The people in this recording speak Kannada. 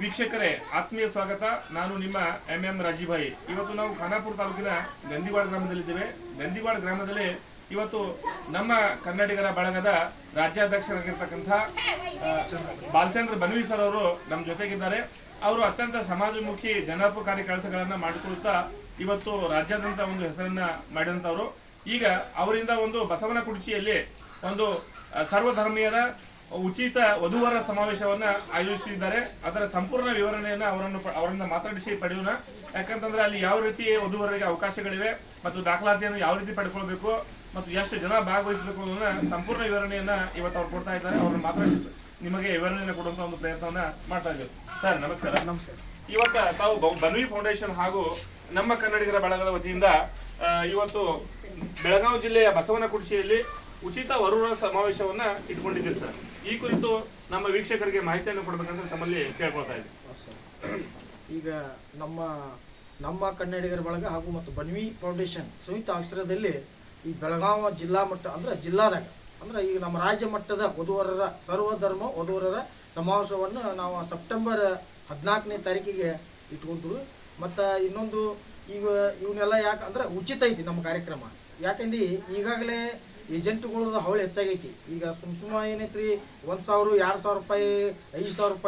ವೀಕ್ಷಕರೇ, ಆತ್ಮೀಯ ಸ್ವಾಗತ. ನಾನು ನಿಮ್ಮ ಎಂ ಎಂ ರಾಜೀಭಾಯಿ. ಇವತ್ತು ನಾವು ಖಾನಾಪುರ ತಾಲೂಕಿನ ಗಂದಿವಾಡ ಗ್ರಾಮದಲ್ಲಿದ್ದೇವೆ. ಗಂದಿವಾಡ ಗ್ರಾಮದಲ್ಲಿ ಇವತ್ತು ನಮ್ಮ ಕನ್ನಡಿಗರ ಬಳಗದ ರಾಜ್ಯಾಧ್ಯಕ್ಷರಾಗಿರ್ತಕ್ಕಂಥ ಬಾಲಚಂದ್ರ ಬನ್ವಿ ಸರ್ ಅವರು ನಮ್ಮ ಜೊತೆಗಿದ್ದಾರೆ. ಅವರು ಅತ್ಯಂತ ಸಮಾಜಮುಖಿ, ಜನೋಪಕಾರಿ ಕೆಲಸಗಳನ್ನು ಮಾಡಿಕೊಳ್ತಾ ಇವತ್ತು ರಾಜ್ಯಾದ್ಯಂತ ಒಂದು ಹೆಸರನ್ನ ಮಾಡಿದಂಥವ್ರು. ಈಗ ಅವರಿಂದ ಒಂದು ಬಸವನ ಕುರ್ಚಿಯಲ್ಲಿ ಒಂದು ಸರ್ವಧರ್ಮೀಯರ ಉಚಿತ ವಧುವರ ಸಮಾವೇಶವನ್ನ ಆಯೋಜಿಸಿದ್ದಾರೆ. ಅದರ ಸಂಪೂರ್ಣ ವಿವರಣೆಯನ್ನ ಅವರನ್ನು ಅವರನ್ನ ಮಾತಾಡಿಸಿ ಪಡೆಯೋಣ. ಯಾಕಂತಂದ್ರೆ ಅಲ್ಲಿ ಯಾವ ರೀತಿ ವಧುವರಿಗೆ ಅವಕಾಶಗಳಿವೆ ಮತ್ತು ದಾಖಲಾತಿಯನ್ನು ಯಾವ ರೀತಿ ಪಡ್ಕೊಳ್ಬೇಕು ಮತ್ತು ಎಷ್ಟು ಜನ ಭಾಗವಹಿಸಬೇಕು ಅನ್ನೋದನ್ನ ಸಂಪೂರ್ಣ ವಿವರಣೆಯನ್ನ ಇವತ್ತು ಅವ್ರು ಕೊಡ್ತಾ ಇದ್ದಾರೆ. ಅವ್ರನ್ನ ಮಾತಾಡಿಸಿ ನಿಮಗೆ ವಿವರಣೆಯನ್ನು ಕೊಡುವಂತ ಒಂದು ಪ್ರಯತ್ನವನ್ನ ಮಾಡ್ತಾ ಇದ್ದೇವೆ. ಸರ್ ನಮಸ್ಕಾರ. ನಮಸ್ಕಾರ ಇವತ್ತ ತಾವು ಬನ್ವಿ ಫೌಂಡೇಶನ್ ಹಾಗೂ ನಮ್ಮ ಕನ್ನಡಿಗರ ಬಳಗದ ವತಿಯಿಂದ ಇವತ್ತು ಬೆಳಗಾವಿ ಜಿಲ್ಲೆಯ ಬಸವನ ಕುರ್ಚಿಯಲ್ಲಿ ಉಚಿತ ವರುಣ ಸಮಾವೇಶವನ್ನ ಇಟ್ಕೊಂಡಿದ್ದೀರಿ ಸರ್. ಈ ಕುರಿತು ನಮ್ಮ ವೀಕ್ಷಕರಿಗೆ ಮಾಹಿತಿಯನ್ನು ಕೊಡ್ಬೇಕಂತ ತಮ್ಮಲ್ಲಿ ಕೇಳ್ಕೊಳ್ತಾ ಇದ್ದೀವಿ ಈಗ ನಮ್ಮ ನಮ್ಮ ಕನ್ನಡಿಗರ ಬಳಗ ಹಾಗೂ ಮತ್ತು ಬನ್ವಿ ಫೌಂಡೇಶನ್ ಸಂಯುಕ್ತ ಆಶ್ರಯದಲ್ಲಿ ಈ ಬೆಳಗಾವ ಜಿಲ್ಲಾ ಮಟ್ಟ, ಅಂದ್ರೆ ಜಿಲ್ಲಾದಾಗ, ಅಂದ್ರೆ ಈಗ ನಮ್ಮ ರಾಜ್ಯ ಮಟ್ಟದ ವಧುವರರ ಸರ್ವಧರ್ಮ ವಧುವರರ ಸಮಾವೇಶವನ್ನು ನಾವು ಸೆಪ್ಟೆಂಬರ್ ಹದಿನಾಲ್ಕನೇ ತಾರೀಕಿಗೆ ಇಟ್ಕೊಂತೀವಿ ಮತ್ತು ಇನ್ನೊಂದು ಈಗ ಇವನ್ನೆಲ್ಲ ಯಾಕೆ, ಅಂದ್ರೆ ಉಚಿತ ಐತಿ ನಮ್ಮ ಕಾರ್ಯಕ್ರಮ. ಯಾಕಂದ್ರೆ ಈಗಾಗಲೇ ಏಜೆಂಟ್ಗಳದ್ದು ಹವಳು ಹೆಚ್ಚಾಗೈತಿ. ಈಗ ಸುಮ್ ಸುಮ್ಮ ಏನೈತ್ರಿ, ಒಂದು ಸಾವಿರ, ಎರಡು ಸಾವಿರ ರೂಪಾಯಿ, ಐದು ಸಾವಿರ ರೂಪಾಯಿ